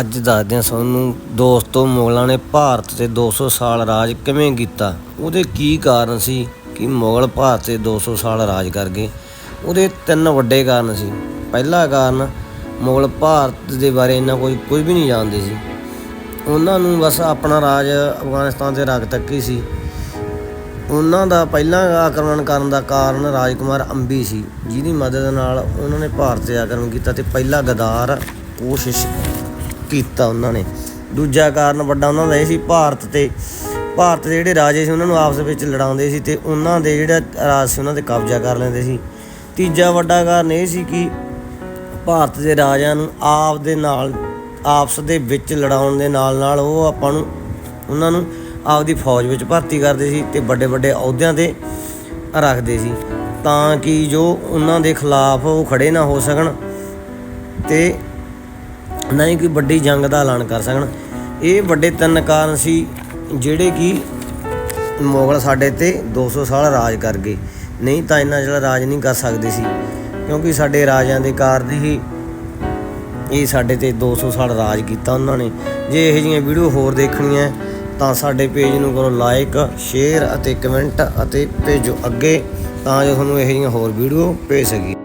ਅੱਜ ਦੱਸਦੇ ਹਾਂ ਤੁਹਾਨੂੰ ਦੋਸਤੋ ਮੁਗਲਾਂ ਨੇ ਭਾਰਤ ਤੇ 200 ਸਾਲ ਰਾਜ ਕਿਵੇਂ ਕੀਤਾ? ਉਹਦੇ ਕੀ ਕਾਰਨ ਸੀ ਕਿ ਮੁਗਲ ਭਾਰਤ ਤੇ 200 ਸਾਲ ਰਾਜ ਕਰ ਗਏ? ਉਹਦੇ ਤਿੰਨ ਵੱਡੇ ਕਾਰਨ ਸੀ। ਪਹਿਲਾ ਕਾਰਨ, ਮੁਗਲ ਭਾਰਤ ਦੇ ਬਾਰੇ ਇੰਨਾ ਕੋਈ ਕੋਈ ਵੀ ਨਹੀਂ ਜਾਣਦੇ ਸੀ। ਉਹਨਾਂ ਨੂੰ ਬਸ ਆਪਣਾ ਰਾਜ ਅਫਗਾਨਿਸਤਾਨ ਤੇ ਰੱਖ ਤੱਕ ਹੀ ਸੀ। ਉਹਨਾਂ ਦਾ ਪਹਿਲਾ ਆਕਰਮਣ ਕਰਨ ਦਾ ਕਾਰਨ ਰਾਜਕੁਮਾਰ ਅੰਬੀ ਸੀ, ਜਿਹਦੀ ਮਦਦ ਨਾਲ ਉਹਨਾਂ ਨੇ ਭਾਰਤ ਤੇ ਆਕਰਮਣ ਕੀਤਾ ਤੇ ਪਹਿਲਾ ਗਦਾਰ ਕੋਸ਼ਿਸ਼ ਕੀਤਾ ਉਹਨਾਂ ਨੇ। ਦੂਜਾ ਕਾਰਨ ਵੱਡਾ ਉਹਨਾਂ ਦਾ ਇਹ ਸੀ ਭਾਰਤ ਤੇ, ਭਾਰਤ ਦੇ ਜਿਹੜੇ ਰਾਜੇ ਸੀ ਉਹਨਾਂ ਨੂੰ ਆਪਸ ਵਿੱਚ ਲੜਾਉਂਦੇ ਸੀ ਤੇ ਉਹਨਾਂ ਦੇ ਜਿਹੜਾ ਰਾਜ ਸੀ ਉਹਨਾਂ ਤੇ ਕਬਜ਼ਾ ਕਰ ਲੈਂਦੇ ਸੀ। ਤੀਜਾ ਵੱਡਾ ਕਾਰਨ ਇਹ ਸੀ ਕਿ ਭਾਰਤ ਦੇ ਰਾਜਿਆਂ ਨੂੰ ਆਪ ਦੇ ਨਾਲ, ਆਪਸ ਦੇ ਵਿੱਚ ਲੜਾਉਣ ਦੇ ਨਾਲ ਨਾਲ ਉਹ ਆਪਾਂ ਨੂੰ, ਉਹਨਾਂ ਨੂੰ ਆਪਦੀ ਫੌਜ ਵਿੱਚ ਭਰਤੀ ਕਰਦੇ ਸੀ ਤੇ ਵੱਡੇ ਵੱਡੇ ਅਹੁਦਿਆਂ ਤੇ ਰੱਖਦੇ ਸੀ ਤਾਂ ਕਿ ਜੋ ਉਹਨਾਂ ਦੇ ਖਿਲਾਫ ਉਹ ਖੜੇ ਨਾ ਹੋ ਸਕਣ ਤੇ ਨਾ ਹੀ ਕੋਈ ਵੱਡੀ ਜੰਗ ਦਾ ਐਲਾਨ ਕਰ ਸਕਣ। ਇਹ ਵੱਡੇ ਤਿੰਨ ਕਾਰਨ ਸੀ, ਜਿਹੜੇ ਕਿ ਮੁਗਲ ਸਾਡੇ ਤੇ 200 ਸਾਲ ਰਾਜ ਕਰ ਗਏ। ਨਹੀਂ ਤਾਂ ਇੰਨਾ ਜਿਹੜਾ ਰਾਜ ਨਹੀਂ ਕਰ ਸਕਦੇ ਸੀ, ਕਿਉਂਕਿ ਸਾਡੇ ਰਾਜਿਆਂ ਦੇ ਕਾਰਨ ਹੀ ਇਹ ਸਾਡੇ ਤੇ 200 ਸਾਲ ਰਾਜ ਕੀਤਾ ਉਹਨਾਂ ਨੇ। ਜੇ ਇਹੋ ਜਿਹੀਆਂ ਵੀਡੀਓ ਹੋਰ ਦੇਖਣੀਆਂ, ਤਾਂ ਸਾਡੇ ਪੇਜ ਨੂੰ ਕਰੋ ਲਾਈਕ ਸ਼ੇਅਰ ਅਤੇ ਕਮੈਂਟ ਅਤੇ ਭੇਜੋ ਅੱਗੇ, ਤਾਂ ਜੋ ਤੁਹਾਨੂੰ ਇਹੋ ਜਿਹੀਆਂ ਹੋਰ ਵੀਡੀਓ ਭੇਜ ਸਕੀਏ।